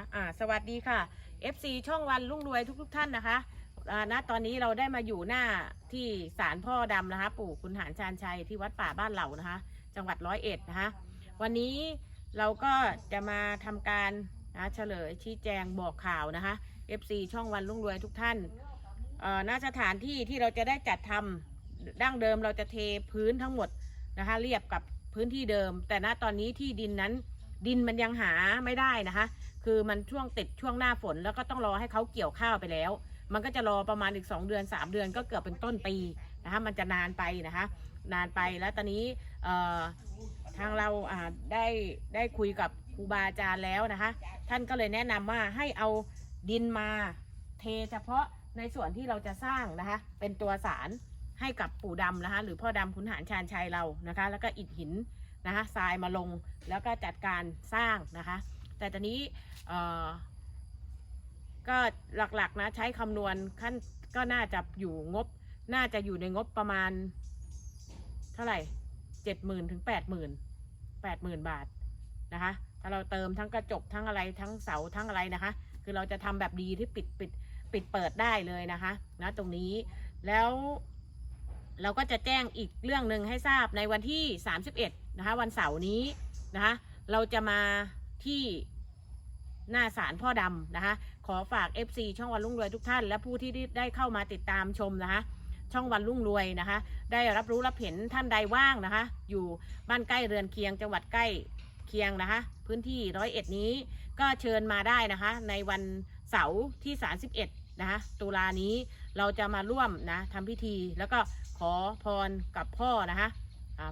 นะคะอ่าสวัสดีค่ะ FC ช่องวันรุ่งรวยทุกๆทท่านนะคะอ่าณตอนนี้เราได้มาอยู่หน้าที่ศาลพ่อดำนะคะ ปู่คุณหารชาญชัยที่วัดป่าบ้านเหล่านะคะ จังหวัดร้อยเอ็ดนะคะ วันนี้เราก็จะมาทำการนะเฉลยชี้แจงบอกข่าวนะคะ FC ช่องวันรุ่งรวยทุกท่านเอ่อณสถานที่ที่เราจะได้จัดทำดั้งเดิมเราจะเทพื้นทั้งหมดนะคะ เรียบกับพื้นที่เดิม แต่ณตอนนี้ที่ดินนั้นดินมันยังหาไม่ได้นะคะ คือมันช่วงติดช่วงหน้าฝนแล้วก็ต้องรอให้เขาเกี่ยวข้าวไปแล้ว มันก็จะรอประมาณอีกสองเดือนสามเดือนก็เกือบเป็นต้นปีนะคะมันจะนานไปนะคะ นานไปแล้วตอนนี้ทางเราได้ได้คุยกับครูบาอาจารย์แล้วนะคะ ท่านก็เลยแนะนำว่าให้เอาดินมาเทเฉพาะในส่วนที่เราจะสร้างนะคะ เป็นตัวสารให้กับปู่ดำนะคะ หรือพ่อดำขุนหารชาญชัยเรานะคะ แล้วก็อิฐหินนะคะทรายมาลงแล้วก็จัดการสร้างนะคะ แต่ตอนนี้ก็หลักๆนะใช้คำนวณขั้นก็น่าจะอยู่งบ น่าจะอยู่ในงบประมาณ เท่าไหร่เจ็ดหมื่นถึงแปดหมื่นแปดหมื่นบาทนะคะ ถ้าเราเติมทั้งกระจกทั้งอะไรทั้งเสาทั้งอะไรนะคะ คือเราจะทำแบบดีที่ปิดปิดปิดเปิดได้เลยนะคะนะตรงนี้แล้วเราก็จะแจ้งอีกเรื่องหนึ่งให้ทราบในวันที่ 31 นะคะ วันเสาร์นี้นะคะ เราจะมาที่ หน้าศาลพ่อดำนะคะ ขอฝาก FC ช่องวันรุ่งรวยทุกท่าน และผู้ที่ได้เข้ามาติดตามชมนะคะ ช่องวันรุ่งรวยนะคะ ได้รับรู้รับเห็นท่านใดว่างนะคะ อยู่บ้านใกล้เรือนเคียงจังหวัดใกล้เคียงนะคะ พื้นที่ร้อยเอ็ดนี้ก็เชิญมาได้นะคะ ในวันเสาร์ที่ 31 นะคะตุลานี้เราจะมาร่วมนะทำพิธีแล้วก็ขอพรกับพ่อนะคะ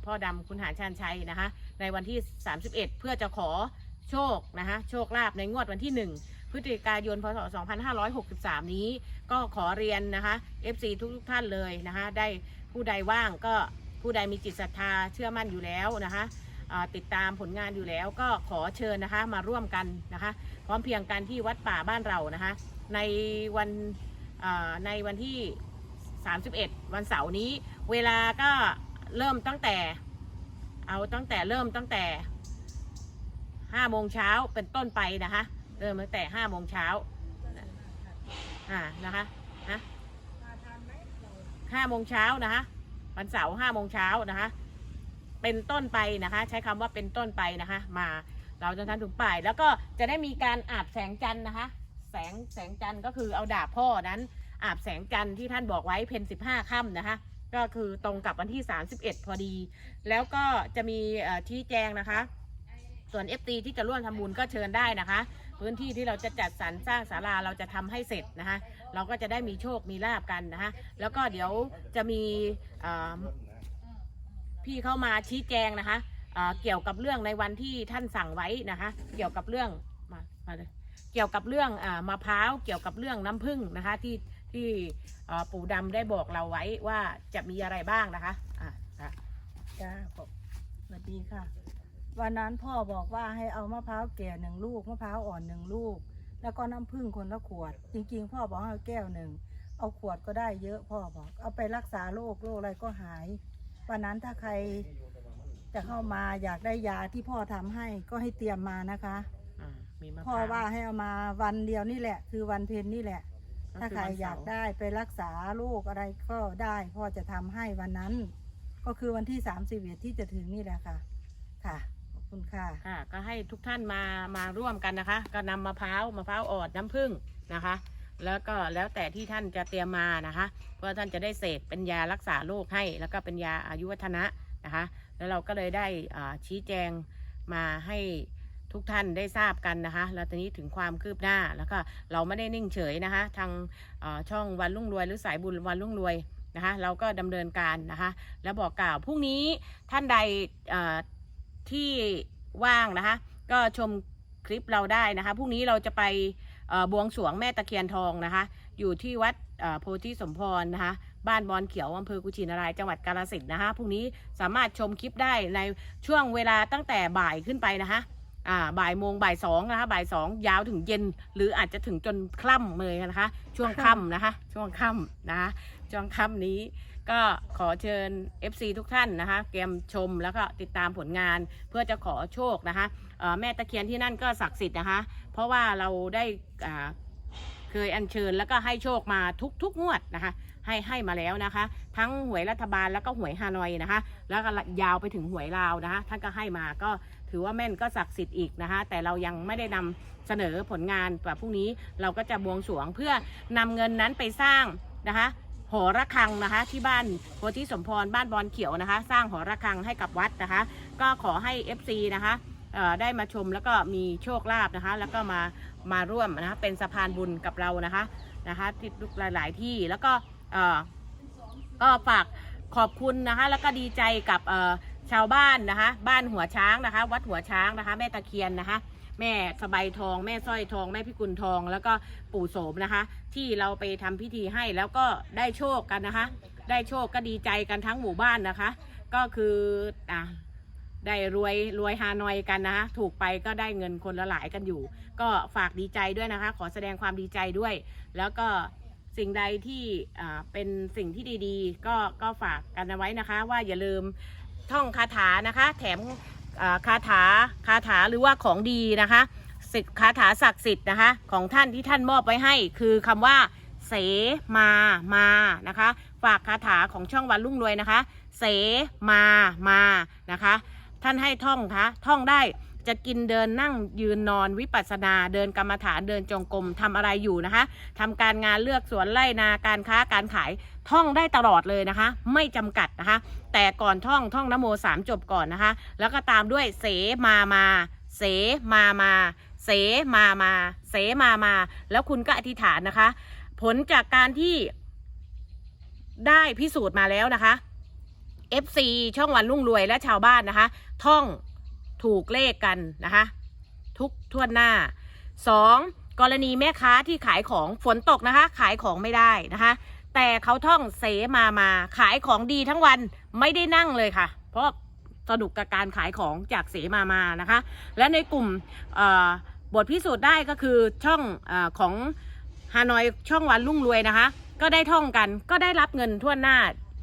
พ่อดำคุณหารชาญชัยนะคะ ในวันที่ 31 เพื่อจะขอ โชคนะคะโชคลาภในงวดวันที่ 1 พฤศจิกายนพศ 2563 นี้ ก็ขอเรียนนะคะ FC ทุกทท่านเลยนะคะ ได้ผู้ใดว่างก็ผู้ใดมีจิตศรัทธาเชื่อมั่นอยู่แล้วนะคะติดตามผลงานอยู่แล้วก็ขอเชิญนะคะมาร่วมกันนะคะ พร้อมเพียงกันที่วัดป่าบ้านเรานะคะ ในวันในวันที่ 31 วันเสาร์นี้ เวลาก็เริ่มตั้งแต่ เอาตั้งแต่เริ่มตั้งแต่ ห้าโมงเช้าเป็นต้นไปนะคะเริ่มตั้งแต่ห้าโมงเช้าอ่านะคะนะห้าโมงเช้านะคะวันเสาร์ห้าโมงเช้านะคะ เป็นต้นไปนะคะ ใช้คำว่าเป็นต้นไปนะคะ มาเราจะทันถึงป่าย แล้วก็จะได้มีการอาบแสงจันทร์นะคะ แสงแสงจันทร์ก็คือเอาดาบพ่อนั้น อาบแสงจันทร์ที่ท่านบอกไว้เพนสิบห้าค่ำนะคะ ก็คือตรงกับวันที่31พอดี แล้วก็จะมีเอ่อชี้แจงนะคะ ส่วน FT ที่จะร่วมทำบุญก็เชิญได้นะคะ พื้นที่ที่เราจะจัดสรรสร้างศาลาเราจะทำให้เสร็จนะคะ เราก็จะได้มีโชคมีลาบกันนะคะแล้วก็เดี๋ยวจะมีพี่เข้ามาชี้แจงนะคะเเกี่ยวกับเรื่องในวันที่ท่านสั่งไว้นะคะ เกี่ยวกับเรื่องมามาเลยเกี่ยวกับเรื่องอมะพร้าวเกี่ยวกับเรื่องน้ำผึ้งนะคะ ที่ที่ปู่ดำได้บอกเราไว้ว่าจะมีอะไรบ้างนะคะอะค่ะจ้าผมสวัสดีค่ะ วันนั้นพ่อบอกว่าให้เอามะพร้าวแก่หนึ่งลูกมะพร้าวอ่อนหนึ่งลูก แล้วก็น้ำผึ้งคนละขวด จริง ๆ พ่อบอกให้เอาแก้วหนึ่งเอาขวดก็ได้เยอะพ่อบอก เอาไปรักษาโรคโรคอะไรก็หายวันนั้นถ้าใครจะเข้ามาอยากได้ยาที่พ่อทำให้ก็ให้เตรียมมานะคะอ่ามีมะพพ่อร้าวว่าให้เอามาวันเดียวนี่แหละ คือวันเพ็ญนี่แหละ ถ้าใครอยากได้ไปรักษาโรคอะไรก็ได้ พ่อจะทำให้วันนั้น ก็คือวันที่สามสิบเอ็ดที่จะถึงนี่แหละค่ะ ค่ะขอบ คุณค่ะ ค่ะก็ให้ทุกท่านมามาร่วมกันนะคะ ก็นำมะพร้าวมะพร้าวอ่อนน้ำผึ้งนะคะ แล้วก็แล้วแต่ที่ท่านจะเตรียมมานะคะ เพราะท่านจะได้เสกเป็นยารักษาโรคให้ แล้วก็เป็นยาอายุวัฒนะนะคะ แล้วเราก็เลยได้อ่าชี้แจงมาให้ทุกท่านได้ทราบกันนะคะ แล้วตอนนี้ถึงความคืบหน้าแล้วก็เราไม่ได้นิ่งเฉยนะคะ ทางเอ่อช่องวันรุ่งรวยหรือสายบุญวันรุ่งรวยนะคะ เราก็ดำเนินการนะคะ แล้วบอกกล่าวพรุ่งนี้ท่านใดเอ่อ ที่ว่างนะคะ ก็ชมคลิปเราได้นะคะพรุ่งนี้เราจะไปบวงสรวงแม่ตะเคียนทองนะคะ อยู่ที่วัดโพธิสมพรนะคะ บ้านบอนเขียวอำเภอกุชินารายจังหวัดกาฬสินนะคะพรุ่งนี้สามารถชมคลิปได้ในช่วงเวลาตั้งแต่บ่ายขึ้นไปนะคะบ่ายโมงบ่ายสองนะคะบ่ายสองยาวถึงเย็น หรืออาจจะถึงจนคล่ำเลยนะคะ ช่วงค่ำนะคะ ช่วงค่ำนะคะช่วงค่ำนี้ ก็ขอเชิญ FC ทุกท่านนะคะเตรียมชมแล้วก็ติดตามผลงานเพื่อจะขอโชคนะคะแม่ตะเคียนที่นั่นก็ศักดิ์สิทธิ์นะคะ เพราะว่าเราได้เคยอัญเชิญแล้วก็ให้โชคมาทุกทุกงวดนะคะ ให้ให้มาแล้วนะคะ ทั้งหวยรัฐบาลแล้วก็หวยฮานอยนะคะ แล้วก็ยาวไปถึงหวยลาวนะคะ ท่านก็ให้มาก็ถือว่าแม่นก็ศักดิ์สิทธิ์อีกนะคะ แต่เรายังไม่ได้นำเสนอผลงานแบบพรุ่งนี้เราก็จะบวงสรวงเพื่อนำเงินนั้นไปสร้างนะคะ หอระฆังนะคะ ที่บ้านโพธิสมพรบ้านบอนเขียวนะคะ สร้างหอระฆังให้กับวัดนะคะ ก็ขอให้ FC นะคะได้มาชมแล้วก็มีโชคลาภนะคะ แล้วก็มามาร่วมนะคะเป็นสะพานบุญกับเรานะคะนะคะที่หลาย ๆ ที่แล้วก็ก็ฝากขอบคุณนะคะ แล้วก็ดีใจกับชาวบ้านนะคะ บ้านหัวช้างนะคะ วัดหัวช้างนะคะ แม่ตะเคียนนะคะ แม่สบายทอง แม่สร้อยทอง แม่พิกุลทอง แล้วก็ปู่โสมนะคะ ที่เราไปทำพิธีให้แล้วก็ได้โชคกันนะคะ ได้โชคก็ดีใจกันทั้งหมู่บ้านนะคะ ก็คืออะได้รวยรวยฮานอยกันนะคะถูกไปก็ได้เงินคนละหลายกันอยู่ ก็ฝากดีใจด้วยนะคะ ขอแสดงความดีใจด้วย แล้วก็สิ่งใดที่อ่าเป็นสิ่งที่ดีๆ ก็ก็ฝากกันเอาไว้นะคะ ว่าอย่าลืมท่องคาถานะคะ แถม คาถาคาถาหรือว่าของดีนะคะสิทธิ์คาถาศักดิ์สิทธิ์นะคะ ของท่านที่ท่านมอบไว้ให้ คือคำว่า เสมามานะคะ ฝากคาถาของช่องวันรุ่งรวยนะคะ เสมามานะคะ ท่านให้ท่องคะท่องได้ จะกินเดินนั่งยืนนอนวิปัสสนาเดินกรรมฐานเดินจงกรมทำอะไรอยู่นะคะทำการงานเลือกสวนไร่นาการค้าการขายท่องได้ตลอดเลยนะคะ ไม่จำกัดนะคะ แต่ก่อนท่องท่องนโมสามจบก่อนนะคะ แล้วก็ตามด้วยเสมามาเสมามาเสมามาเสมามา แล้วคุณก็อธิษฐานนะคะ ผลจากการที่ได้พิสูจน์มาแล้วนะคะ FC ช่องวันรุ่งรวยและชาวบ้านนะคะ ท่อง ถูกเลขกันนะคะ ทุกทวนหน้าสองกรณีแม่ค้าที่ขายของฝนตกนะคะ ขายของไม่ได้นะคะ แต่เขาท่องเสมามาขายของดีทั้งวันไม่ได้นั่งเลยค่ะ เพราะสนุกกับการขายของจากเสมามานะคะ และในกลุ่มบทพิสูจน์ได้ก็คือช่องอของฮานอยช่องวันรุ่งรวยนะคะ ก็ได้ท่องกันก็ได้รับเงินทั่วหน้า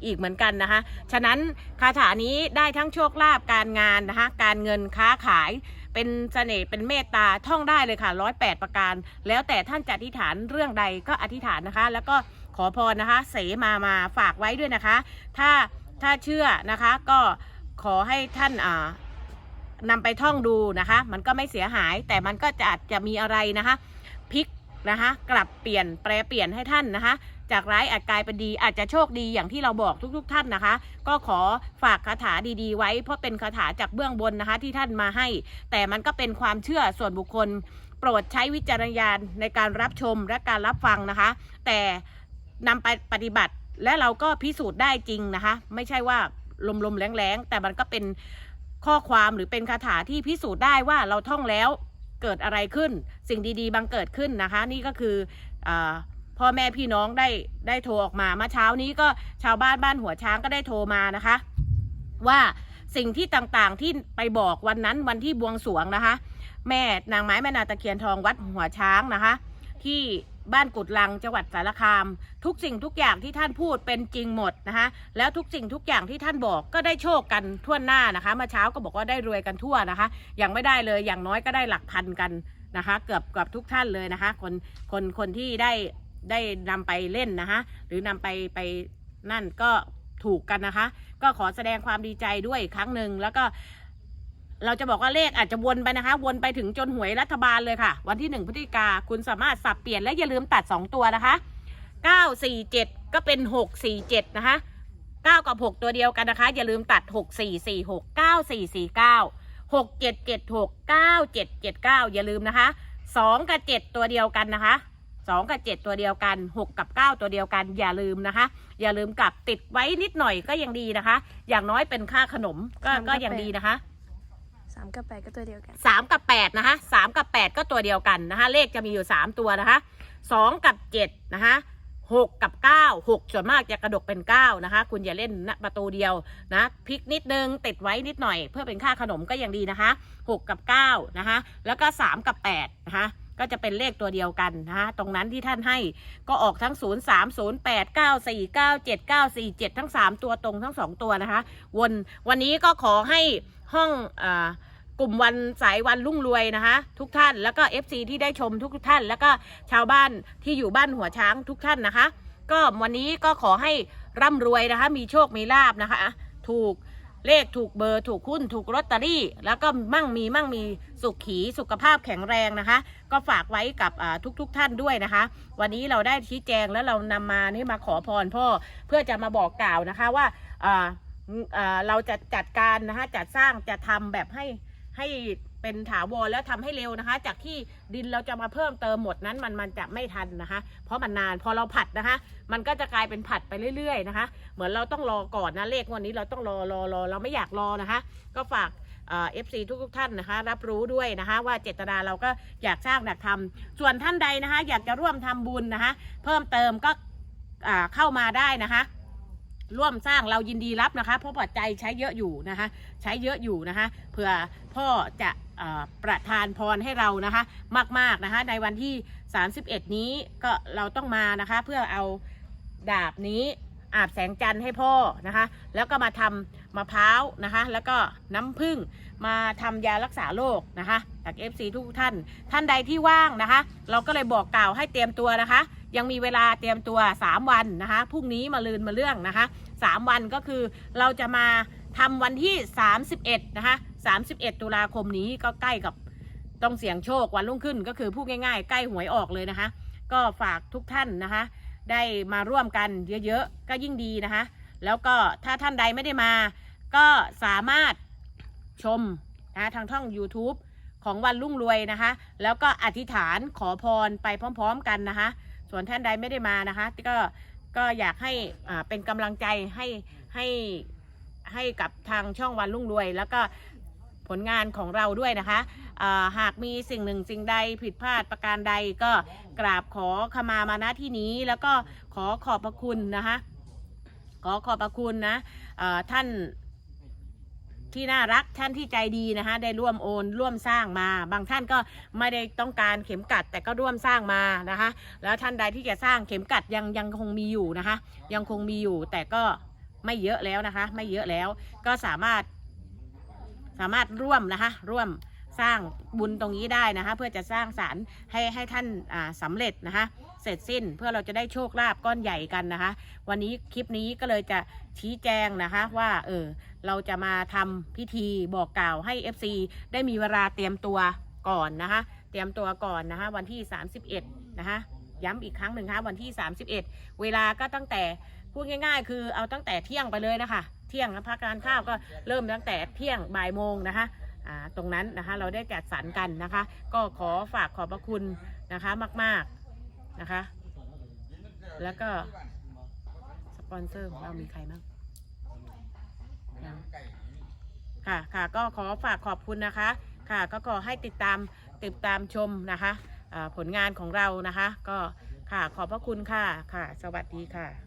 อีกเหมือนกันนะคะ ฉะนั้นคาถานี้ได้ทั้งโชคลาภการงานนะคะ การเงินค้าขายเป็นเสน่ห์เป็นเมตตาท่องได้เลยค่ะร้อยแปดประการ แล้วแต่ท่านจะอธิษฐานเรื่องใดก็อธิษฐานนะคะ แล้วก็ขอพรนะคะ เสมามาฝากไว้ด้วยนะคะ ถ้าถ้าเชื่อนะคะก็ขอให้ท่านอ่านำไปท่องดูนะคะ มันก็ไม่เสียหายแต่มันก็จะอาจจะมีอะไรนะคะพลิกนะคะ กลับเปลี่ยนแปลเปลี่ยนให้ท่านนะคะ จากร้ายอาจกลายเป็นดีอาจจะโชคดีอย่างที่เราบอกทุกๆทท่านนะคะ ก็ขอฝากคาถาดีๆ ไว้ เพราะเป็นคาถาจากเบื้องบนนะคะ ที่ท่านมาให้ แต่มันก็เป็นความเชื่อส่วนบุคคล โปรดใช้วิจารณญาณในการรับชมและการรับฟังนะคะ แต่นำไปปฏิบัติและเราก็พิสูจน์ได้จริงนะคะ ไม่ใช่ว่าลมๆแรงๆแต่มันก็เป็นข้อความหรือเป็นคาถาที่พิสูจน์ได้ว่าเราท่องแล้วเกิดอะไรขึ้น สิ่งดีๆบังเกิดขึ้นนะคะ นี่ก็คืออ พ่อแม่พี่น้องได้ได้โทรออกมาเมื่อเช้านี้ก็ชาวบ้านบ้านหัวช้างก็ได้โทรมานะคะ ว่าสิ่งที่ต่างๆที่ไปบอกวันนั้นวันที่บวงสรวงนะคะ แม่นางไม้แม่นาตะเคียนทองวัดหัวช้างนะคะ ที่บ้านกุดลังจังหวัดสารคาม ทุกสิ่งทุกอย่างที่ท่านพูดเป็นจริงหมดนะคะแล้วทุกสิ่งทุกอย่างที่ท่านบอกก็ได้โชคกันทั่วหน้านะคะเมื่อเช้าก็บอกว่าได้รวยกันทั่วนะคะอย่างไม่ได้เลยอย่างน้อยก็ได้หลักพันกันนะคะ เกือบเกือบทุกท่านเลยนะคะ คนคนคนที่ได้ ได้นำไปเล่นนะคะ หรือนำไปไปนั่นก็ถูกกันนะคะ ก็ขอแสดงความดีใจด้วยอีกครั้งหนึ่งแล้วก็เราจะบอกว่าเลขอาจจะวนไปนะคะ วนไปถึงจนหวยรัฐบาลเลยค่ะ วันที่หนึ่งพฤศจิกาคุณสามารถสับเปลี่ยนและอย่าลืมตัดสองตัวนะคะเก้าสี่เจ็ดก็เป็นหกสี่เจ็ดนะคะเก้ากับหกตัวเดียวกันนะคะ อย่าลืมตัดหกสี่สี่หกเก้าสี่สี่เก้าหกเจ็ดเจ็ดหกเก้าเจ็ดเจ็ดเก้าอย่าลืมนะคะสองกับเจ็ดตัวเดียวกันนะคะ สองกับเจ็ดตัวเดียวกันหกกับเก้าตัวเดียวกัน อย่าลืมนะคะ อย่าลืมกลับติดไว้นิดหน่อยก็ยังดีนะคะ อย่างน้อยเป็นค่าขนมก็ก็ยังดีนะคะสามกับแปดก็ตัวเดียวกันสามกับแปดนะคะสามกับแปดก็ตัวเดียวกันนะคะ เลขจะมีอยู่สามตัวนะคะสองกับเจ็ดนะคะหกกับเก้าหกส่วนมากจะกระดกเป็นเก้านะคะ คุณอย่าเล่นณประตูเดียวนะพลิกนิดนึงติดไว้นิดหน่อย เพื่อเป็นค่าขนมก็ยังดีนะคะหกกับเก้านะคะ แล้วก็สามกับแปดนะคะ ก็จะเป็นเลขตัวเดียวกันนะคะตรงนั้นที่ท่านให้ก็ออกทั้ง 0 3 0 8 9 4 9 7 9 4 7 ทั้ง 3 ตัวตรงทั้ง 2 ตัวนะคะ วนวันนี้ก็ขอให้ห้องอกลุ่มวันสายวันรุ่งรวยนะคะ ทุกท่านแล้วก็ FC ที่ได้ชมทุกท่าน แล้วก็ชาวบ้านที่อยู่บ้านหัวช้างทุกท่านนะคะ ก็วันนี้ก็ขอให้ร่ำรวยนะคะ มีโชคมีลาบนะคะ ถูก เลขถูกเบอร์ถูกหุ้นถูกลอตเตอรี่ แล้วก็มั่งมีมั่งมีสุขขีสุขภาพแข็งแรงนะคะ ก็ฝากไว้กับทุกๆทท่านด้วยนะคะ วันนี้เราได้ชี้แจงแล้วเรานำมานี่มาขอพรพ่อเพื่อจะมาบอกกล่าวนะคะว่าอ่าอ่าเราจะจัดการนะคะจัดสร้างจะทำแบบให้ให้ เป็นถาวรแล้วทำให้เร็วนะคะ จากที่ดินเราจะมาเพิ่มเติมหมดนั้นมันมันจะไม่ทันนะคะ เพราะมันนานพอเราผัดนะคะ มันก็จะกลายเป็นผัดไปเรื่อยๆนะคะ เหมือนเราต้องรอก่อนนะเลขวันนี้เราต้องรอรอรอเราไม่อยากรอนะคะ ก็ฝากเอฟซีทุกๆท่านนะคะ รับรู้ด้วยนะคะ ว่าเจตนาเราก็อยากสร้างอยากทำส่วนท่านใดนะคะ อยากจะร่วมทำบุญนะคะ เพิ่มเติมก็เข้ามาได้นะคะ ร่วมสร้างเรายินดีรับนะคะ เพราะปัจจัยใช้เยอะอยู่นะคะ ใช้เยอะอยู่นะคะเผื่อพ่อจะประทานพรให้เรานะคะ มากๆนะคะ ในวันที่ 31 นี้ก็เราต้องมานะคะ เพื่อเอาดาบนี้อาบแสงจันทร์ให้พ่อนะคะ แล้วก็มาทำมะพร้าวนะคะ แล้วก็น้ำผึ้ง มาทำยารักษาโรคนะคะจาก FC ทุกท่าน ท่านใดที่ว่างนะคะ เราก็เลยบอกกล่าวให้เตรียมตัวนะคะ ยังมีเวลาเตรียมตัว 3 วันนะคะพรุ่งนี้มาลืนมาเรื่องนะคะ 3 วันก็คือเราจะมาทำวันที่ 31นะคะ31 ตุลาคมนี้ก็ใกล้กับต้องเสี่ยงโชควันรุ่งขึ้นก็คือพูดง่ายๆ ใกล้หวยออกเลยนะคะ ก็ฝากทุกท่านนะคะ ได้มาร่วมกันเยอะๆ ก็ยิ่งดีนะคะ แล้วก็ถ้าท่านใดไม่ได้มา ก็สามารถ ชมนะทางช่อง YouTube ของวันรุ่งรวยนะคะ แล้วก็อธิษฐานขอพรไปพร้อม ๆ กันนะคะ ส่วนท่านใดไม่ได้มานะคะก็ก็อยากให้อ่าเป็นกำลังใจให้ให้ให้กับทางช่องวันรุ่งรวย แล้วก็ผลงานของเราด้วยนะคะอ่าหากมีสิ่งหนึ่งสิ่งใดผิดพลาดประการใดก็กราบขอขมามาณที่นี้ แล้วก็ขอขอบพระคุณนะคะ ขอขอบพระคุณนะอ่อท่าน ที่น่ารักท่านที่ใจดีนะคะ ได้ร่วมโอนร่วมสร้างมา บางท่านก็ไม่ได้ต้องการเข็มกัดแต่ก็ร่วมสร้างมานะคะ แล้วท่านใดที่จะสร้างเข็มกัดยังยังคงมีอยู่นะคะ ยังคงมีอยู่แต่ก็ไม่เยอะแล้วนะคะ ไม่เยอะแล้วก็สามารถ สามารถร่วมนะคะ ร่วมสร้างบุญตรงนี้ได้นะคะ เพื่อจะสร้างสารให้ให้ท่านอ่าสำเร็จนะคะ เสร็จสิ้น เพื่อเราจะได้โชคลาภก้อนใหญ่กันนะคะ วันนี้คลิปนี้ก็เลยจะชี้แจงนะคะว่าเออเราจะมาทำพิธีบอกกล่าวให้ FC ได้มีเวลาเตรียมตัวก่อนนะคะ เตรียมตัวก่อนนะคะ วันที่ 31 นะคะย้ำอีกครั้งหนึ่งคะวันที่ 31 เวลาก็ตั้งแต่พูดง่าย ๆ คือเอาตั้งแต่เที่ยงไปเลยนะคะเที่ยงนะพักการข้าวก็เริ่มตั้งแต่เที่ยงบ่ายโมงนะคะอ่าตรงนั้นนะคะเราได้จัดสรรกันนะคะ ก็ขอฝากขอบพระคุณนะคะมาก ๆ นะคะ แล้วก็สปอนเซอร์ของเรามีใครบ้างค่ะค่ะก็ขอฝากขอบคุณนะคะ ค่ะก็ขอให้ติดตามติดตามชมนะคะผลงานของเรานะคะ ก็ค่ะขอบพระคุณค่ะค่ะ สวัสดีค่ะ